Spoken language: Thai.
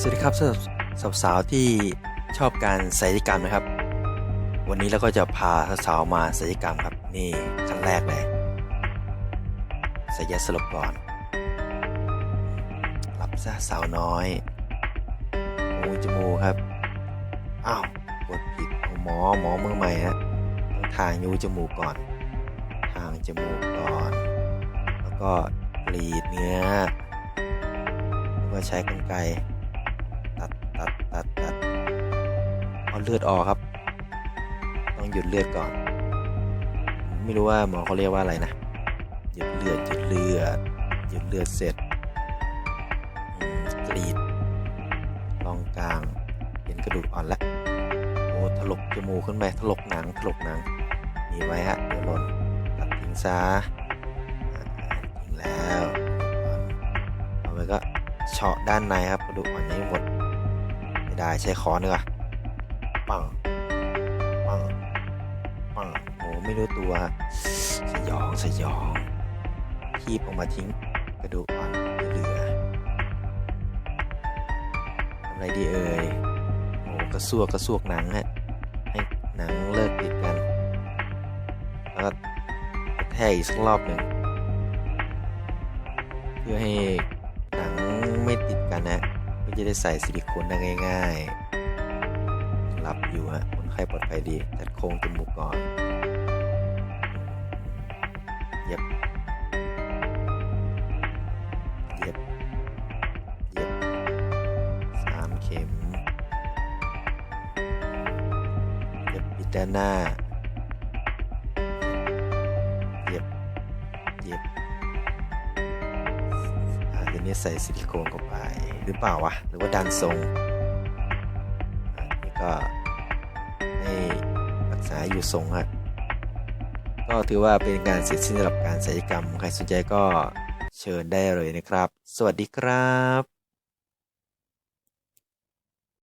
สวัสดีครับสำหรับสาวๆที่ชอบการศัลยกรรมนะครับ วันนี้เราก็จะพาสาวๆมาศัลยกรรมครับ นี่ขั้นแรกเลยศัลยสลบก่อนหลับซะสาวน้อยมูจมูกครับอ้าวกดผิดหมอหมอมือใหม่ฮะต้องทางยูจมูกก่อนทางจมูกก่อน แล้วก็กรีดเนื้อแล้วก็ใช้กรรไกร ตัดตัดเอาเลือดออกครับ ต้องหยุดเลือดก่อน ไม่รู้ว่าหมอเขาเรียกว่าอะไรนะ หยุดเลือดหยุดเลือดหยุดเลือดเสร็จกรีดลองกลางเห็นกระดูกอ่อนแล้วโอ้ถลกจมูกขึ้นไปถลกหนังถลกหนังมีไว้ฮะเดี๋ยวหล่นตัดทิ้งซะอ่าทิ้งแล้วเอาไปก็เฉาะด้านในครับกระดูกอ่อนยังไม่หมด ไม่ได้ใช้ค้อนดีกว่าปัง ปัง ปังโอ้ไม่รู้ตัว สยองสยองคีบออกมาทิ้งกระดูกอ่อนเหลือทำไรดีเอ่ยโอ้กระซวกกระซวกหนังฮะให้หนังเลิกติดกัน แล้วก็แทกอีกสักรอบหนึ่งเพื่อให้หนังไม่ติดกันนะ เพื่อจะได้ใส่ซิลิโคนได้ง่ายๆ รับอยู่ฮะ คนไข้ปลอดภัยดีจัดโครงจมูกก่อนเย็บเย็บเย็บสามเข็มเย็บปิดด้านหน้าเย็บเย็บ เนี่ยใส่ซิลิโคนเข้าไปหรือเปล่าวะ หรือว่าดันทรงอ่านี่ก็ให้รักษาอยู่ทรงฮะก็ถือว่าเป็นการเสร็จสิ้นสำหรับการศัลยกรรมใครสนใจก็เชิญได้เลยนะครับ สวัสดีครับ